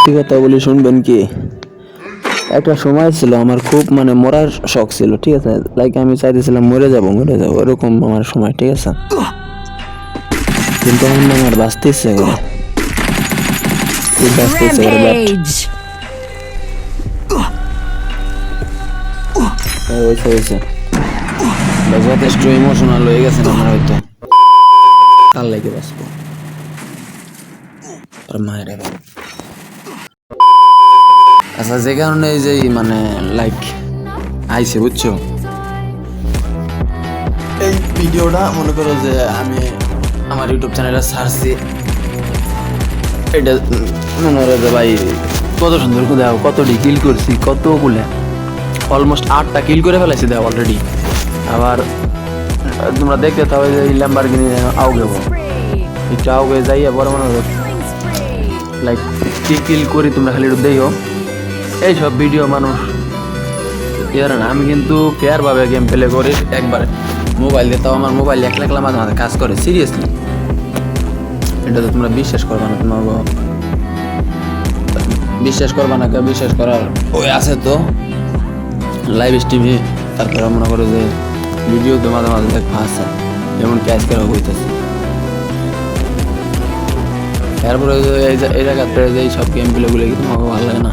সত্যি কথা বলি শুনবেন কি? একটা সময় ছিল আমার খুব মানে মরার শখ ছিল ঠিক আছে? লাইক আমি চাইতেছিলাম মরে যাব মরে যাব এরকম আমার সময় ঠিক আছে? কিন্তু এখন আমার বাঁচতে ইচ্ছে করে বাঁচতে ইচ্ছে করে হয়েছে হয়েছে। যথেষ্ট ইমোশনাল হয়ে গেছেন আমার হয়তো। কাল লেগে বাঁচবো? মায়ের আচ্ছা যে কারণে এই যে মানে লাইক আইছে, বুঝছ? এই ভিডিওটা মনে করো যে আমি আমার ইউটিউব চ্যানেলে সার্চি এটা মনে করো যে ভাই কত সুন্দর করে দেখো কতটি কিল করছি, কত বলে। অলমোস্ট আটটা কিল করে ফেলাইছি দেখো অলরেডি আবার, তোমরা দেখতে থাকো যে এই ল্যাম্বারগিনি আউগে একটু আউগে যাইয়া বড় মনে লাইক কি কিল করি তোমরা খালি একটু দেখো। এইসব ভিডিও মানুষ ইয়ার না। আমি কিন্তু ফেয়ার ভাবে গেম প্লে করি একবারে। মোবাইল দিয়ে তাও আমার মোবাইল এক লাখ মাঝে মাঝে কাজ করে সিরিয়াসলি এটা তো তোমরা বিশ্বাস করবে না, তোমার বিশ্বাস করবে না কেউ, বিশ্বাস করার ওই আছে তো। লাইভ স্ট্রিমে তারপরে মনে করো যে ভিডিও তো মাঝে মাঝে দেখা আছে, যেমন ক্যাশ করা হইতেছে। তারপরে এই জায়গাতে এই সব গেম প্লেগুলো কিন্তু আমাকে ভালো লাগে না?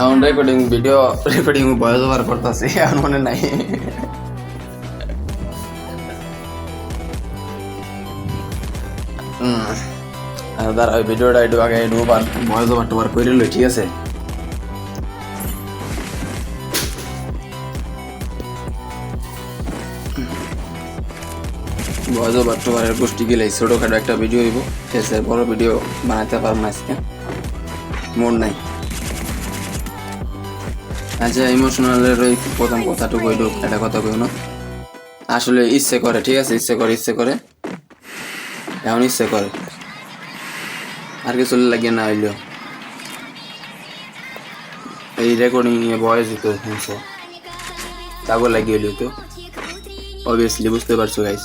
এখন recording video recording voice over করতেছি এখন মনে নাই। দাঁড়া, ওই ভিডিওটা একটু আগে একটু ওভার ভয়েস ওভার টোভার করে লই, ঠিক আছে? ভয়েস ওভার টোভারের গোষ্ঠী গেলে ছোটোখাটো একটা ভিডিও হইব। আছে বড় ভিডিও বানাতে পারব না আজকে। মন নাই। আচ্ছা ইমোশনালের ওই প্রথম কথাটুকু কইল একটা কথা কইল আসলে ইচ্ছে করে, ঠিক আছে? ইচ্ছে করে ইচ্ছে করে। এখন ইচ্ছে করে। আর কিছু লাগে না হইলেও। এই রেকর্ডিং নিয়ে ভয়েস দিতে শুনছে তাগো লাগিয়ে হইলেও তো অবভিয়াসলি বুঝতে পারছ গাইস